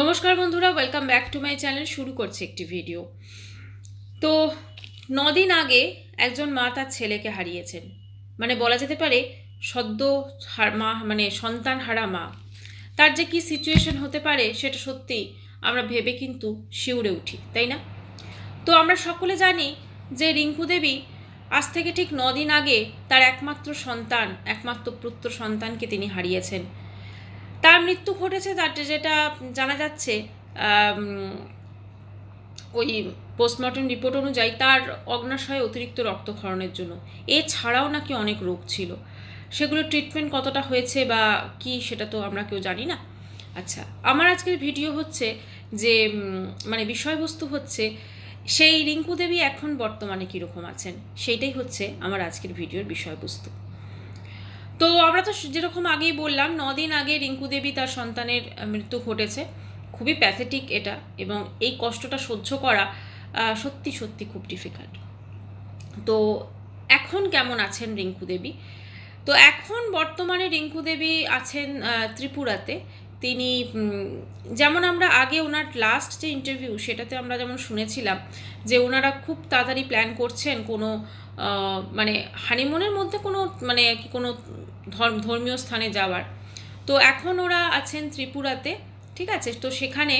নমস্কার বন্ধুরা welcome back to my channel শুরু করছি একটি ভিডিও তো নদিন আগে একজন মা তার ছেলেকে হারিয়েছেন। মানে বলা যেতে পারে সদ্য মা মানে সন্তান হারা মা। তার যে কি সিচুয়েশন হতে পারে সেটা সত্যি আমরা ভেবে কিন্তু শিউরে উঠি, তাই না? তো আমরা সকলে জানি যে রিঙ্কু দেবী আজ থেকে ঠিক দিন আগে তার একমাত্র সন্তান, একমাত্র পুত্র সন্তানকে তিনি হারিয়েছেন। তার মৃত্যু ঘটেছে তার যেটা জানা যাচ্ছে ওই পোস্টমর্টম রিপোর্ট অনুযায়ী তার অগ্নাশয়ে অতিরিক্ত রক্তক্ষরণের জন্য। এছাড়াও নাকি অনেক রোগ ছিল। সেগুলো ট্রিটমেন্ট কতটা হয়েছে বা কি সেটা তো আমরা কেউ জানি না। আচ্ছা আমার আজকের ভিডিও হচ্ছে যে মানে বিষয়বস্তু হচ্ছে সেই রিঙ্কু দেবী এখন বর্তমানে কীরকম আছেন? সেইটাই হচ্ছে আমার আজকের ভিডিওর বিষয়বস্তু। তো আমরা তো যেরকম আগেই বললাম নদিন আগে রিঙ্কু দেবী তার সন্তানের মৃত্যু ঘটেছে। খুবই প্যাথেটিক এটা এবং এই কষ্টটা সহ্য করা সত্যি সত্যি খুব ডিফিকাল্ট তো এখন কেমন আছেন রিঙ্কু দেবী? তো এখন বর্তমানে রিঙ্কু দেবী আছেন ত্রিপুরাতে। তিনি যেমন আমরা আগে ওনার লাস্ট যে ইন্টারভিউ সেটাতে আমরা যেমন শুনেছিলাম যে ওনারা খুব তাড়াতাড়ি প্ল্যান করছেন কোনো মানে হানিমুনের মধ্যে কোনো মানে কি কোনো ধর্ম, ধর্মীয় স্থানে যাওয়ার। তো এখন ওরা আছেন ত্রিপুরাতে, ঠিক আছে? তো সেখানে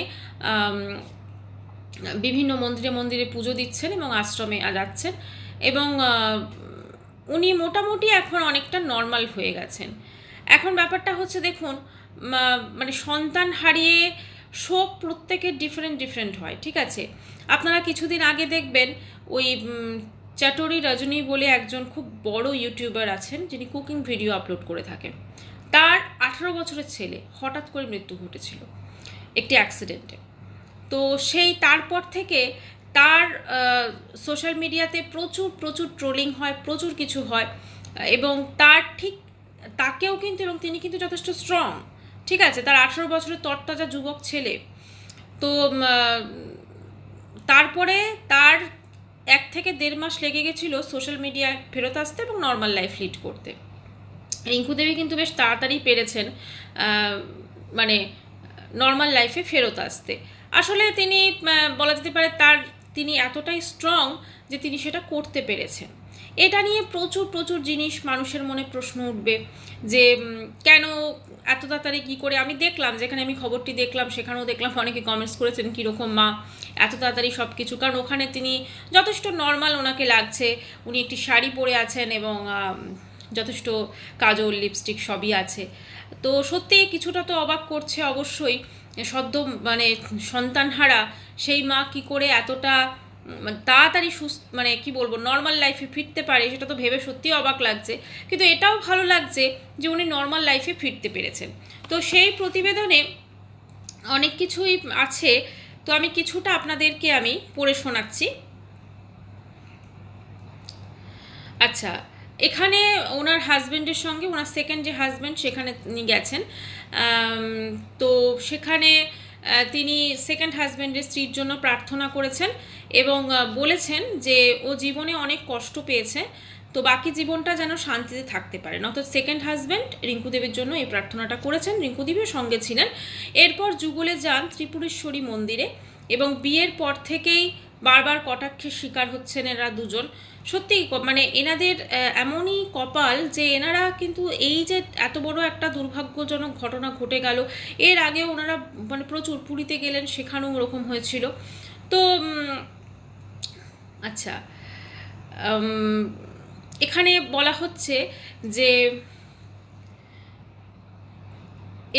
বিভিন্ন মন্দিরে মন্দিরে পুজো দিচ্ছেন এবং আশ্রমে যাচ্ছেন এবং উনি মোটামুটি এখন অনেকটা নর্মাল হয়ে গেছেন। এখন ব্যাপারটা হচ্ছে দেখুন মানে সন্তান হারিয়ে শোক প্রত্যেকের ডিফারেন্ট ডিফারেন্ট হয়, ঠিক আছে? আপনারা কিছুদিন আগে দেখবেন ওই চাটরি রজনী বলে একজন খুব বড় ইউটিউবার আছেন, যিনি কুকিং ভিডিও আপলোড করে থাকেন। তার আঠারো বছরের ছেলে হঠাৎ করে মৃত্যু ঘটেছিল একটি অ্যাক্সিডেন্টে তো সেই তারপর থেকে তার সোশ্যাল মিডিয়াতে প্রচুর প্রচুর ট্রোলিং হয়, প্রচুর কিছু হয়, এবং তার ঠিক তাকেও কিন্তু, এবং তিনি কিন্তু যথেষ্ট স্ট্রং ঠিক আছে, তার আঠেরো বছরের তরতাজা যুবক ছেলে। তো তারপরে তার এক থেকে দেড় মাস লেগে গেছিল সোশ্যাল মিডিয়ায় ফেরত আসতে এবং নর্মাল লাইফ লিড করতে। রিঙ্কু দেবী কিন্তু বেশ তাড়াতাড়ি পেরেছেন মানে নর্মাল লাইফে ফেরত আসতে। আসলে তিনি বলা যেতে পারে তার, তিনি এতটাই স্ট্রং যে তিনি সেটা করতে পেরেছেন। এটা নিয়ে প্রচুর প্রচুর জিনিস মানুষের মনে প্রশ্ন উঠবে যে কেন এত তাড়াতাড়ি কী করে? আমি দেখলাম, যেখানে আমি খবরটি দেখলাম, সেখানেও দেখলাম অনেকে কমেন্টস করেছেন, কীরকম মা এত তাড়াতাড়ি সব কিছু কারণ ওখানে তিনি যথেষ্ট নর্মাল ওনাকে লাগছে। উনি একটি শাড়ি পরে আছেন এবং যথেষ্ট কাজল লিপস্টিক সবই আছে। তো সত্যি কিছুটা তো অবাক করছে অবশ্যই। সদ্য মানে সন্তানহারা, সেই মা কি করে এতটা তাড়াতাড়ি সুস্থ মানে কি বলব নর্মাল লাইফে ফিরতে পারে, সেটা তো ভেবে সত্যিই অবাক লাগছে। কিন্তু এটাও ভালো লাগছে যে উনি নর্মাল লাইফে ফিরতে পেরেছেন। তো সেই প্রতিবেদনে অনেক কিছুই আছে তো আমি কিছুটা আপনাদেরকে আমি পড়ে শোনাচ্ছি। আচ্ছা এখানে ওনার হাজব্যান্ডের সঙ্গে, ওনার সেকেন্ড যে হাজব্যান্ড সেখানে গেছেন। তো সেখানে তিনি সেকেন্ড হাজব্যান্ডের স্ত্রীর জন্য প্রার্থনা করেছেন এবং বলেছেন যে ও জীবনে অনেক কষ্ট পেয়েছে। তো বাকি জীবনটা যেন শান্তিতে থাকতে পারে। অর্থাৎ সেকেন্ড হাজব্যান্ড রিঙ্কুদেবের জন্য এই প্রার্থনাটা করেছেন। রিঙ্কু দেবীর সঙ্গে ছিলেন। এরপর যুগলে যান ত্রিপুরেশ্বরী মন্দিরে এবং বিয়ের পর থেকেই বারবার কটাক্ষের শিকার হচ্ছেন এরা দুজন। সত্যি মানে এনাদের এমনই কপাল যে এনারা কিন্তু এই যে এত বড় একটা দুর্ভাগ্যজনক ঘটনা ঘটে গেল, এর আগে ওনারা মানে প্রচুর পুরীতে গেলেন, সেখানেও ওরকম হয়েছিল। তো আচ্ছা এখানে বলা হচ্ছে যে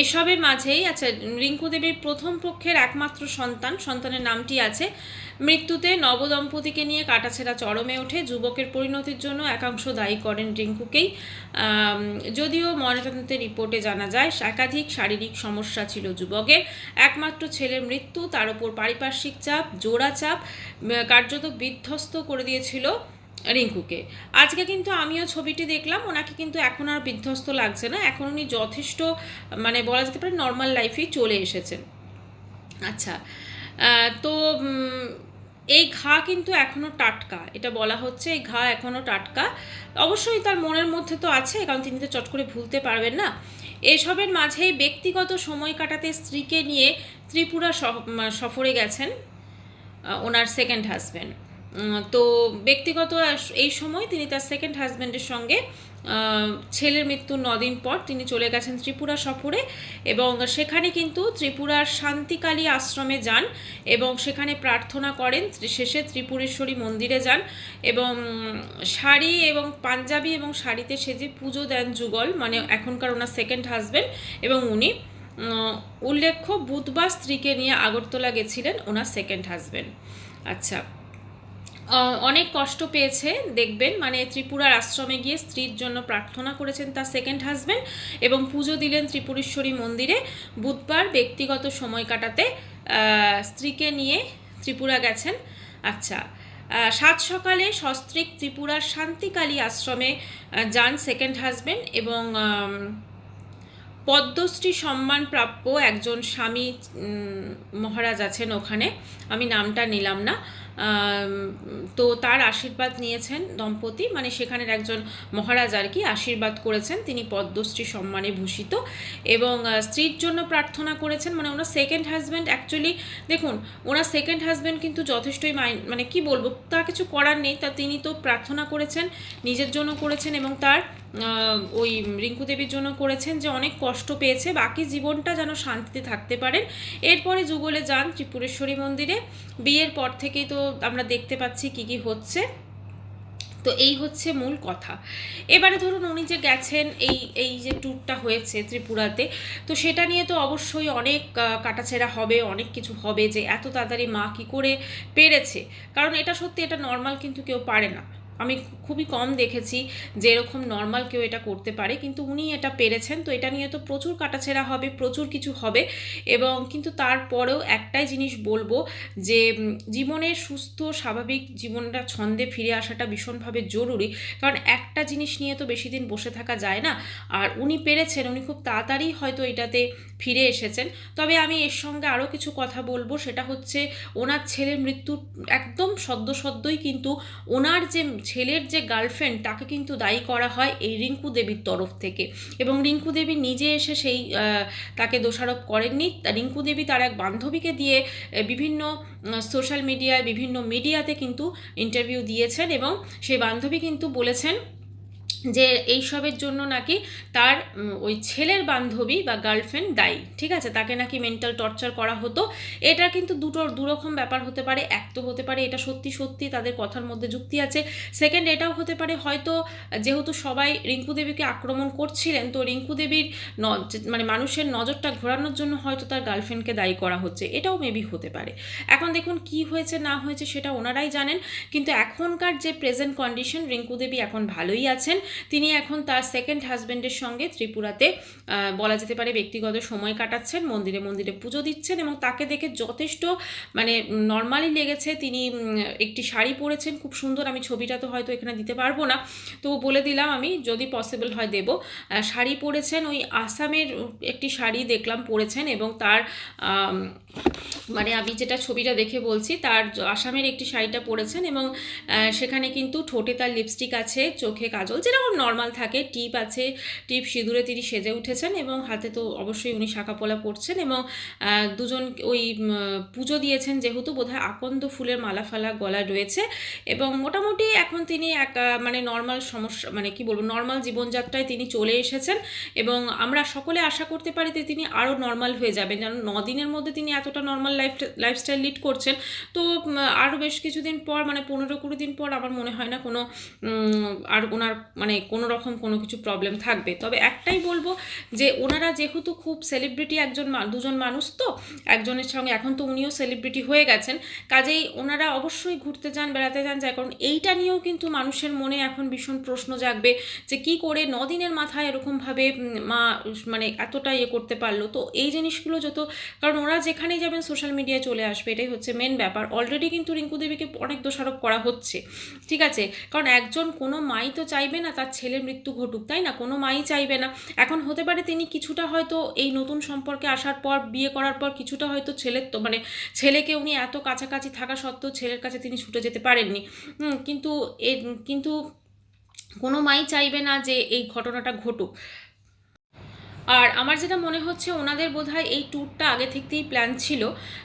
এসবের মাঝেই আচ্ছা রিঙ্কু দেবীর প্রথম পক্ষের একমাত্র সন্তান, সন্তানের নামটি আছে, মৃত্যুতে নবদম্পতিকে নিয়ে কাটাছেড়া চরমে ওঠে, যুবকের পরিণতির জন্য একাংশ দায়ী করেন রিঙ্কুকেই। যদিও ময়নাতদন্তের রিপোর্টে জানা যায়, একাধিক শারীরিক সমস্যা ছিল যুবকের, একমাত্র ছেলের মৃত্যু, তার ওপর পারিপার্শ্বিক চাপ, জোড়া চাপ কার্যত বিধ্বস্ত করে দিয়েছিল রিঙ্কুকে। আজকে কিন্তু আমিও ছবিটি দেখলাম, ওনাকে কিন্তু এখন আর বিধ্বস্ত লাগছে না, এখন উনি যথেষ্ট মানে বলা যেতে পারে নর্মাল লাইফেই চলে এসেছেন। আচ্ছা তো এই ঘা কিন্তু এখনও টাটকা, এটা বলা হচ্ছে এই ঘা এখনও টাটকা। অবশ্যই তার মনের মধ্যে তো আছে, কারণ তিনি তো চট করে ভুলতে পারবেন না। এসবের মাঝেই ব্যক্তিগত সময় কাটাতে স্ত্রীকে নিয়ে ত্রিপুরা সফরে গেছেন ওনার সেকেন্ড হাজব্যান্ড তো ব্যক্তিগত এই সময় তিনি তার সেকেন্ড হাজব্যান্ডের সঙ্গে ছেলের মৃত্যুর নদিন পর তিনি চলে গেছেন ত্রিপুরা সফরে এবং সেখানে কিন্তু ত্রিপুরার শান্তিকালী আশ্রমে যান এবং সেখানে প্রার্থনা করেন শেষে ত্রিপুরেশ্বরী মন্দিরে যান এবং শাড়ি এবং পাঞ্জাবি এবং শাড়িতে সেজে পুজো দেন যুগল মানে এখনকার ওনার সেকেন্ড হাজব্যান্ড এবং উনি। উল্লেখ্য, বুধবার স্ত্রীকে নিয়ে আগরতলা গেছিলেন ওনার সেকেন্ড হাজব্যান্ড আচ্ছা অনেক কষ্ট পেয়েছে, দেখবেন। মানে ত্রিপুরার আশ্রমে গিয়ে স্ত্রীর জন্য প্রার্থনা করেছেন তার সেকেন্ড হাজব্যান্ড এবং পুজো দিলেন ত্রিপুরেশ্বরী মন্দিরে। বুধবার ব্যক্তিগত সময় কাটাতে স্ত্রীকে নিয়ে ত্রিপুরা গেছেন। আচ্ছা সাত সকালে সস্ত্রীক ত্রিপুরার শান্তিকালী আশ্রমে যান সেকেন্ড হাজব্যান্ড এবং পদ্মশ্রী সম্মান প্রাপ্য একজন স্বামী মহারাজ আছেন ওখানে। আমি নামটা নিলাম না। তো তার আশীর্বাদ নিয়েছেন দম্পতি। মানে সেখানের একজন মহারাজ আর কি আশীর্বাদ করেছেন। তিনি পদ্মশ্রী সম্মানে ভূষিত এবং স্ত্রীর জন্য প্রার্থনা করেছেন। মানে ওনার সেকেন্ড হাজব্যান্ড অ্যাকচুয়ালি দেখুন, ওনার সেকেন্ড হাজব্যান্ড কিন্তু যথেষ্টই মাইন্ড মানে কি বলব তা কিছু করার নেই। তা তিনি তো প্রার্থনা করেছেন, নিজের জন্য করেছেন এবং তার ওই রিঙ্কু দেবীর জন্য করেছেন যে অনেক কষ্ট পেয়েছে। বাকি জীবনটা যেন শান্তিতে থাকতে পারেন। এরপরে যুগলে যান ত্রিপুরেশ্বরী মন্দিরে। বিয়ের পর থেকেই তো আমরা দেখতে পাচ্ছি কি কি হচ্ছে। তো এই হচ্ছে মূল কথা। এবারে ধরুন উনি যে গেছেন এই এই যে ট্যুরটা হয়েছে ত্রিপুরাতে, তো সেটা নিয়ে তো অবশ্যই অনেক কাটাছেড়া হবে, অনেক কিছু হবে যে এত তাড়াতাড়ি মা কি করে পেরেছে। কারণ এটা সত্যি এটা নর্মাল কিন্তু কেউ পারে না। আমি খুবই কম দেখেছি যে এরকম নর্মাল কেউ এটা করতে পারে কিন্তু উনি এটা পেরেছেন। তো এটা নিয়ে তো প্রচুর কাটাছেঁড়া হবে প্রচুর কিছু হবে এবং কিন্তু তারপরেও একটাই জিনিস বলব যে উম, জীবনের সুস্থ স্বাভাবিক জীবনটা ছন্দে ফিরে আসাটা ভীষণভাবে জরুরি। কারণ একটা জিনিস নিয়ে তো বেশি দিন বসে থাকা যায় না। আর উনি পেরেছেন উনি খুব তাড়াতাড়ি হয়তো এটাতে ফিরে এসেছেন। তবে আমি এর সঙ্গে আরও কিছু কথা বলব সেটা হচ্ছে ওনার ছেলের মৃত্যুর একদম সদ্য সদ্যই কিন্তু ওনার যে ছেলের যে গার্লফ্রেন্ড তাকে কিন্তু দায়ী করা হয় এই রিঙ্কু দেবীর তরফ থেকে। এবং রিঙ্কু দেবী নিজে এসে সেই তাকে দোষারোপ করেননি। রিঙ্কু দেবী তার এক বান্ধবীকে দিয়ে বিভিন্ন সোশ্যাল মিডিয়ায় বিভিন্ন মিডিয়াতে কিন্তু ইন্টারভিউ দিয়েছেন এবং সেই বান্ধবী কিন্তু বলেছেন যে এইসবের জন্য নাকি তার ওই ছেলের বান্ধবী বা গার্লফ্রেন্ড দায়ী, ঠিক আছে? তাকে নাকি মেন্টাল টর্চার করা হতো। এটা কিন্তু দুটো দুরকম ব্যাপার হতে পারে। এক তো হতে পারে এটা সত্যি সত্যি তাদের কথার মধ্যে যুক্তি আছে। সেকেন্ড এটাও হতে পারে হয়তো যেহেতু সবাই রিঙ্কু দেবীকে আক্রমণ করছিলেন, তো রিঙ্কু দেবীর মানে মানুষের নজরটা ঘোরানোর জন্য হয়তো তার গার্লফ্রেন্ডকে দায়ী করা হচ্ছে। এটাও মেবি হতে পারে। এখন দেখুন কি হয়েছে, না হয়েছে সেটা ওনারাই জানেন। কিন্তু এখনকার যে প্রেজেন্ট কন্ডিশন রিঙ্কু দেবী এখন ভালোই আছেন। তিনি এখন তার সেকেন্ড হাজব্যান্ডের সঙ্গে ত্রিপুরাতে বলা যেতে পারে ব্যক্তিগত সময় কাটাচ্ছেন, মন্দিরে মন্দিরে পুজো দিচ্ছেন এবং তাকে দেখে যথেষ্ট মানে নর্মালি লেগেছে। তিনি একটি শাড়ি পরেছেন, খুব সুন্দর, আমি ছবিটা তো হয়তো এখানে দিতে পারব না। তো বলে দিলাম আমি, যদি পসিবল হয় দেব। শাড়ি পরেছেন, ওই আসামের একটি শাড়ি দেখলাম পরেছেন এবং তার মানে আমি যেটা ছবিটা দেখে বলছি, তার আসামের একটি শাড়িটা পরেছেন এবং সেখানে কিন্তু ঠোঁটে তার লিপস্টিক আছে, চোখে কাজল, যেরকম নর্মাল থাকে, টিপ আছে, টিপ সিঁদুরে তিনি সেজে উঠেছেন এবং হাতে তো অবশ্যই উনি শাঁকাপোলা পরছেন এবং দুজন ওই পুজো দিয়েছেন যেহেতু বোধহয় আকন্দ ফুলের মালা ফালা গলায় রয়েছে এবং মোটামুটি এখন তিনি এক মানে নর্মাল সমস্যা মানে কি বলব নর্মাল জীবনযাত্রায় তিনি চলে এসেছেন এবং আমরা সকলে আশা করতে পারি যে তিনি আরও নর্মাল হয়ে যাবেন। যেন দিনের মধ্যে তিনি এতটা নর্মাল লাইফ লাইফস্টাইল লিড করছেন। তো আরও বেশ কিছুদিন পর মানে পনেরো কুড়ি দিন পর আমার মনে হয় না কোনো আর ওনার মানে কোনো রকম কোনো কিছু প্রবলেম থাকবে। তবে একটাই বলব যে, ওনারা যেহেতু খুব সেলিব্রিটি একজন দুজন মানুষ তো, একজনের সঙ্গে এখন তো উনিও সেলিব্রিটি হয়ে গেছেন। কাজেই ওনারা অবশ্যই ঘুরতে যান, বেড়াতে যান যায় কারণ এইটা নিয়েও কিন্তু মানুষের মনে এখন ভীষণ প্রশ্ন জাগবে যে, কি করে দিনের মাথায় এরকমভাবে মা মানে এতটা ইয়ে করতে পারল। তো এই জিনিসগুলো যত, কারণ ওরা যেখানেই যাবেন সোশ্যাল মিডিয়ায় চলে আসবে, এটাই হচ্ছে মেন ব্যাপার। অলরেডি কিন্তু রিঙ্কু দেবীকে অনেক দোষারোপ করা হচ্ছে, ঠিক আছে? কারণ একজন, কোনো মাই তো চাইবে না তার ছেলের মৃত্যু ঘটুক, তাই না? কোনো মাই চাইবে না। এখন হতে পারে তিনি কিছুটা হয়তো এই নতুন সম্পর্কে আসার পর, বিয়ে করার পর কিছুটা হয়তো ছেলের তো মানে ছেলেকে উনি এত কাছাকাছি থাকা সত্ত্বেও ছেলের কাছে তিনি ছুটে যেতে পারেননি। কিন্তু এ, কিন্তু কোনো মাই চাইবে না যে এই ঘটনাটা ঘটুক। আর আমার যেটা মনে হচ্ছে, ওনাদের বোধহয় এই ট্যুরটা আগে থেকেই প্ল্যান ছিল।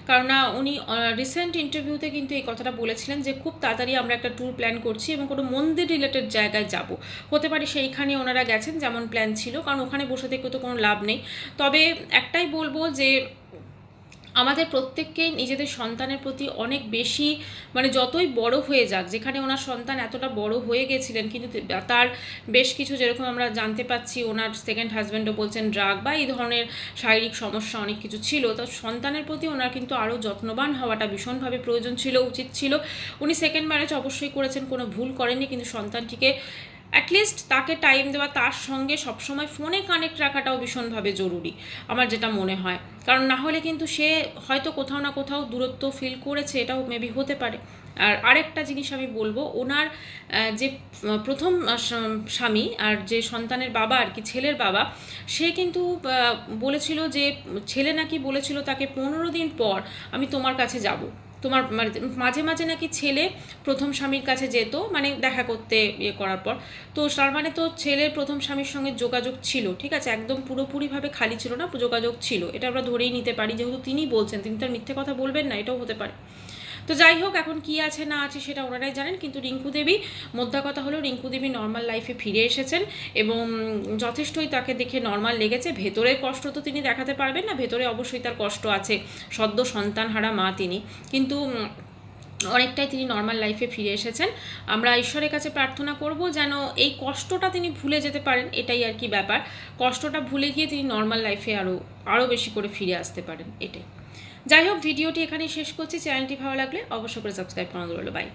কারণ উনি রিসেন্ট ইন্টারভিউতে কিন্তু এই কথাটা বলেছিলেন যে, খুব তাড়াতাড়ি আমরা একটা ট্যুর প্ল্যান করছি এবং কোনো মন্দির রিলেটেড জায়গায় যাব। হতে পারে সেইখানে ওনারা গেছেন, যেমন প্ল্যান ছিল, কারণ ওখানে বসে থেকে তো কোনো লাভ নেই। তবে একটাই বলব যে আমাদের প্রত্যেককেই নিজেদের সন্তানের প্রতি অনেক বেশি মানে যতই বড় হয়ে যাক, যেখানে ওনার সন্তান এতটা বড় হয়ে গেছিলেন, কিন্তু তার বেশ কিছু যেরকম আমরা জানতে পাচ্ছি, ওনার সেকেন্ড হাজব্যান্ডও বলছেন ড্রাগ বা এই ধরনের শারীরিক সমস্যা অনেক কিছু ছিল, তো সন্তানের প্রতি ওনার কিন্তু আরও যত্নবান হওয়াটা ভীষণভাবে প্রয়োজন ছিল, উচিত ছিল। উনি সেকেন্ড ম্যারেজ অবশ্যই করেছেন, কোনো ভুল করেননি, কিন্তু সন্তানটিকে অ্যাটলিস্ট তাকে টাইম দেওয়া, তার সঙ্গে সবসময় ফোনে কানেক্ট রাখাটাও ভীষণভাবে জরুরি, আমার যেটা মনে হয়। কারণ না হলে কিন্তু সে হয়তো কোথাও না কোথাও দূরত্ব ফিল করেছে, এটাও মেবি হতে পারে। আর আরেকটা জিনিস আমি বলব, ওনার যে প্রথম স্বামী আর যে সন্তানের বাবা আর কি, ছেলের বাবা, সে কিন্তু বলেছিল যে, ছেলে নাকি বলেছিল তাকে পনেরো দিন পর আমি তোমার কাছে যাব। তোমার মানে মাঝে মাঝে নাকি ছেলে প্রথম স্বামীর কাছে যেত মানে দেখা করতে ইয়ে করার পর। তো তার মানে তো ছেলের প্রথম স্বামীর সঙ্গে যোগাযোগ ছিল, ঠিক আছে? একদম পুরোপুরিভাবে খালি ছিল না, যোগাযোগ ছিল। এটা আমরা ধরেই নিতে পারি, যেহেতু তিনি বলছেন, তিনি তার মিথ্যে কথা বলবেন না, এটাও হতে পারে। তো যাই হোক, এখন কি আছে না আছে সেটা ওনারাই জানেন, কিন্তু রিঙ্কু দেবী, মোদ্দা কথা হলো রিঙ্কু দেবী নর্মাল লাইফে ফিরে এসেছেন এবং যথেষ্টই তাকে দেখে নর্মাল লেগেছে। ভেতরের কষ্ট তো তিনি দেখাতে পারবেন না, ভেতরে অবশ্যই তার কষ্ট আছে, সদ্য সন্তান হারা মা তিনি। কিন্তু অনেকটাই তিনি নর্মাল লাইফে ফিরে এসেছেন। আমরা ঈশ্বরের কাছে প্রার্থনা করব যেন এই কষ্টটা তিনি ভুলে যেতে পারেন, এটাই আর কি ব্যাপার। কষ্টটা ভুলে গিয়ে তিনি নর্মাল লাইফে আরও আরও বেশি করে ফিরে আসতে পারেন, এটাই। যাই হোক ভিডিওটি এখানেই শেষ করছি। চ্যানেলটি ভালো লাগলে অবশ্যই করে সাবস্ক্রাইব করা রইল বাই।